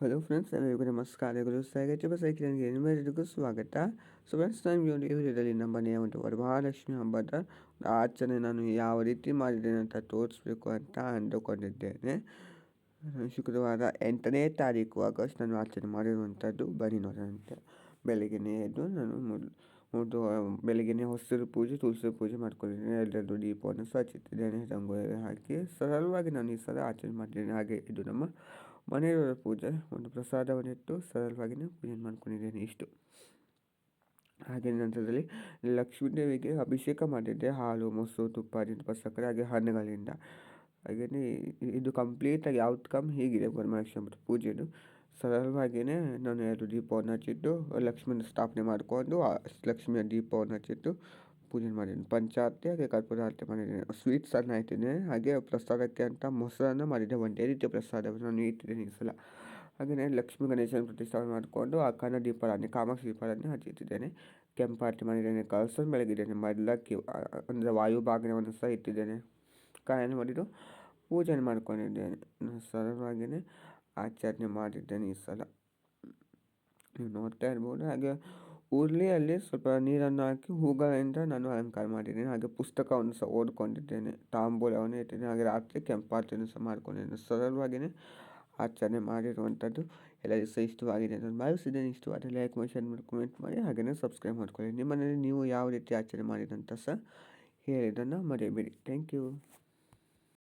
Friends ಎಲ್ಲರಿಗೂ ನಮಸ್ಕಾರಗಳು ಸ್ವಾಗತ ಸೈಕಲಿಗೆ ಎಲ್ಲರಿಗೂ ಸ್ವಾಗತ ಸೊ ಫ್ರೆಂಡ್ಸ್ ನಾನು ಈ ವಿಡಿಯೋದಲ್ಲಿ ನಮ್ಮ ಮನೆಯ ಒಂದು ವರಮಹಾಲಕ್ಷ್ಮಿ ಹಬ್ಬದ ಆಚರಣೆ ನಾನು ಯಾವ ರೀತಿ ಮಾಡಿದ್ದೇನೆ ಅಂತ ತೋರಿಸ್ಬೇಕು ಅಂತ ಅಂದುಕೊಂಡಿದ್ದೇನೆ ಶುಕ್ರವಾರ ಎಂಟನೇ ತಾರೀಕು ಆಗಸ್ಟ್ ನಾನು ಆಚರಣೆ ಮಾಡಿರುವಂಥದ್ದು ಬನ್ನಿ ನೋಡೋಣಂತೆ ಬೆಳಗ್ಗೆನೇ ಎದ್ದು ನಾನು ಮೊದಲು ಬೆಳಗ್ಗೆನೇ ಹೊಸರು ಪೂಜೆ ತುಳಸಿ ಪೂಜೆ ಮಾಡ್ಕೊಂಡಿದ್ದೀನಿ. ಎಲ್ಲರದ್ದು ದೀಪವನ್ನು ಸ್ವಚ್ಛಿಟ್ಟಿದ್ದೇನೆ ರಂಗೋಲಿ ಹಾಕಿ ಸರಳವಾಗಿ ನಾನು ಈ ಸಲ ಆಚರಣೆ ಮಾಡಿದ್ದೇನೆ ಹಾಗೆ ಇದು ನಮ್ಮ ಮನೆಯವರ ಪೂಜೆ. ಒಂದು ಪ್ರಸಾದವನ್ನಿಟ್ಟು ಸರಳವಾಗಿಯೇ ಪೂಜೆ ಮಾಡ್ಕೊಂಡಿದ್ದೇನೆ ಇಷ್ಟು. ಹಾಗೆ ನಂತರದಲ್ಲಿ ಲಕ್ಷ್ಮೀ ದೇವಿಗೆ ಅಭಿಷೇಕ ಮಾಡಿದ್ದೆ. ಹಾಲು, ಮೊಸರು, ತುಪ್ಪ ತುಪ್ಪ ಸಕ್ಕರೆ ಹಾಗೆ ಹಣ್ಣುಗಳಿಂದ. ಹಾಗೆಯೇ ಇದು ಕಂಪ್ಲೀಟಾಗಿ ಔಟ್ಕಮ್ ಹೀಗಿದೆ. ವರಮಹಾಲಕ್ಷ್ಮಿ ಪೂಜೆದು. ಸರಳವಾಗಿಯೇ ನಾನು ಎರಡು ದೀಪವನ್ನು ಹಚ್ಚಿಟ್ಟು ಲಕ್ಷ್ಮೀನ ಸ್ಥಾಪನೆ ಮಾಡಿಕೊಂಡು ಲಕ್ಷ್ಮಿಯ ದೀಪವನ್ನು ಹಚ್ಚಿಟ್ಟು ಪೂಜೆ ಮಾಡಿದ್ದೀನಿ ಪಂಚಾರತಿ ಹಾಗೆ ಕರ್ಪೂರ ಆರತಿ ಮಾಡಿದ್ದೀನಿ ಸ್ವೀಟ್ಸ್ ಅನ್ನ ಇಟ್ಟಿದ್ದೇನೆ ಹಾಗೆ ಪ್ರಸಾದಕ್ಕೆ ಅಂತ ಮೊಸರನ್ನು ಮಾಡಿದ್ದೆ. ಒಂದೇ ರೀತಿಯ ಪ್ರಸಾದವನ್ನು ನಾನು ಇಟ್ಟಿದ್ದೀನಿ ಈ ಸಲ. ಹಾಗೆಯೇ ಲಕ್ಷ್ಮೀ ಗಣೇಶನ ಪ್ರತಿಷ್ಠಾಪನೆ ಮಾಡಿಕೊಂಡು ಆ ಕನ ದೀಪಾರಾಧನೆ ಕಾಮಾಕ್ಷಿ ದೀಪಾರಾಧನೆ ಹಚ್ಚಿಟ್ಟಿದ್ದೇನೆ. ಕೆಂಪು ಆರತಿ ಮಾಡಿದ್ದೇನೆ. ಕಳಸ ಬೆಳಗಿದ್ದೇನೆ. ಮದ್ಲಕ್ಕಿ ಅಂದರೆ ವಾಯುಭಾಗನವನ್ನು ಸಹ ಇಟ್ಟಿದ್ದೇನೆ. ಕಾಯನ್ನು ಮಾಡಿದ್ದು ಪೂಜೆ ಮಾಡ್ಕೊಂಡಿದ್ದೇನೆ. ಸರಳವಾಗಿಯೇ ಆಚರಣೆ ಮಾಡಿದ್ದೇನೆ ಈ ಸಲ. ನೀವು ನೋಡ್ತಾ ಇರ್ಬೋದು. ಹಾಗೆ ಉರುಳಿಯಲ್ಲಿ ಸ್ವಲ್ಪ ನೀರನ್ನು ಹಾಕಿ ಹೂಗಳಿಂದ ನಾನು ಅಲಂಕಾರ ಮಾಡಿದ್ದೇನೆ. ಹಾಗೆ ಪುಸ್ತಕವನ್ನು ಸಹ ಓದ್ಕೊಂಡಿದ್ದೇನೆ. ತಾಂಬೂಲವನ್ನು ಇಟ್ಟಿದ್ದೇನೆ. ಹಾಗೆ ರಾತ್ರಿ ಕೆಂಪಾರ್ತಿಯನ್ನು ಸಹ ಮಾಡ್ಕೊಂಡಿದ್ದೇನೆ. ಸರಳವಾಗಿಯೇ ಆಚರಣೆ ಮಾಡಿರುವಂಥದ್ದು ಎಲ್ಲರಿಗೂ ಸಹ ಇಷ್ಟವಾಗಿದೆ ನಾನು ಭಾವಿಸಿದ್ದೇನೆ. ಇಷ್ಟವಾದ ಲೈಕ್ ಮಾಡಿ ಶೇರ್ ಮಾಡಿ ಕಮೆಂಟ್ ಮಾಡಿ, ಹಾಗೆಯೇ ಸಬ್ಸ್ಕ್ರೈಬ್ ಮಾಡ್ಕೊಳ್ಳಿ. ನಿಮ್ಮನೇಲಿ ನೀವು ಯಾವ ರೀತಿ ಆಚರಣೆ ಮಾಡಿದಂತ ಸಹ ಹೇಳಿದ್ದನ್ನು ಮರೆಯಬೇಡಿ. Thank you